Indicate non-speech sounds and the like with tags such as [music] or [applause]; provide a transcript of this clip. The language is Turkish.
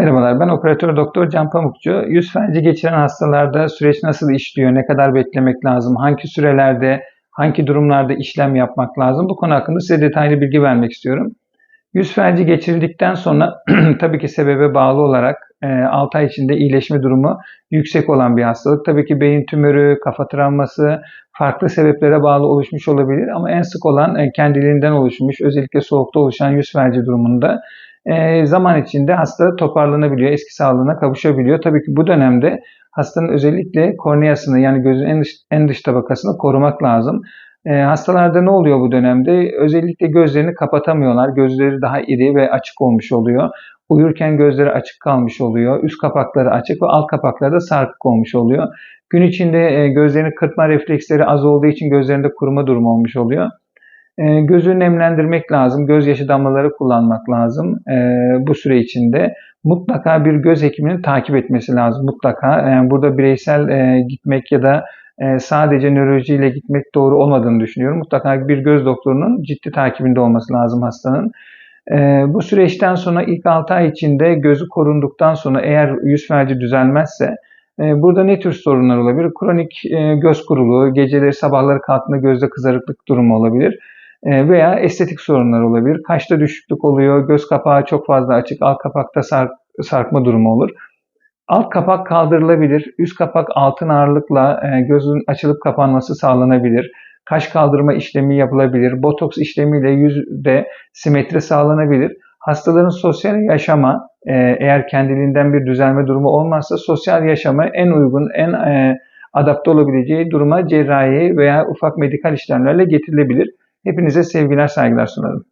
Merhabalar, ben operatör doktor Can Pamukçu. Yüz felci geçiren hastalarda süreç nasıl işliyor, ne kadar beklemek lazım, hangi sürelerde, hangi durumlarda işlem yapmak lazım? Bu konu hakkında size detaylı bilgi vermek istiyorum. Yüz felci geçirildikten sonra [clears throat] tabii ki sebebe bağlı olarak 6 ay içinde iyileşme durumu yüksek olan bir hastalık. Tabii ki beyin tümörü, kafa travması farklı sebeplere bağlı oluşmuş olabilir ama en sık olan e, kendiliğinden oluşmuş, özellikle soğukta oluşan yüz felci durumunda e, zaman içinde hasta toparlanabiliyor, eski sağlığına kavuşabiliyor. Tabii ki bu dönemde hastanın özellikle korneasını yani gözün en dış, en dış tabakasını korumak lazım. E, hastalarda ne oluyor bu dönemde? Özellikle gözlerini kapatamıyorlar. Gözleri daha iri ve açık olmuş oluyor. Uyurken gözleri açık kalmış oluyor. Üst kapakları açık ve alt kapakları da sarkık olmuş oluyor. Gün içinde e, gözlerini kırpma refleksleri az olduğu için gözlerinde kuruma durumu olmuş oluyor. E, gözü nemlendirmek lazım. Gözyaşı damlaları kullanmak lazım e, bu süre içinde. Mutlaka bir göz hekiminin takip etmesi lazım. Mutlaka. Yani burada bireysel e, gitmek ya da e, sadece nörolojiyle gitmek doğru olmadığını düşünüyorum. Mutlaka bir göz doktorunun ciddi takibinde olması lazım hastanın. E, bu süreçten sonra ilk 6 ay içinde gözü korunduktan sonra eğer yüz felci düzelmezse e, burada ne tür sorunlar olabilir? Kronik göz kuruluğu, geceleri sabahları kalktığında gözde kızarıklık durumu olabilir. E, veya estetik sorunlar olabilir. Kaşta düşüklük oluyor, göz kapağı çok fazla açık, alt kapakta sark, sarkma durumu olur. Alt kapak kaldırılabilir, üst kapak altın ağırlıkla e, gözün açılıp kapanması sağlanabilir. Kaş kaldırma işlemi yapılabilir, botoks işlemiyle yüzde simetri sağlanabilir. Hastaların sosyal yaşama, e, eğer kendiliğinden bir düzelme durumu olmazsa sosyal yaşama en uygun, en adapte olabileceği duruma cerrahi veya ufak medikal işlemlerle getirilebilir. Hepinize sevgiler, saygılar sunarım.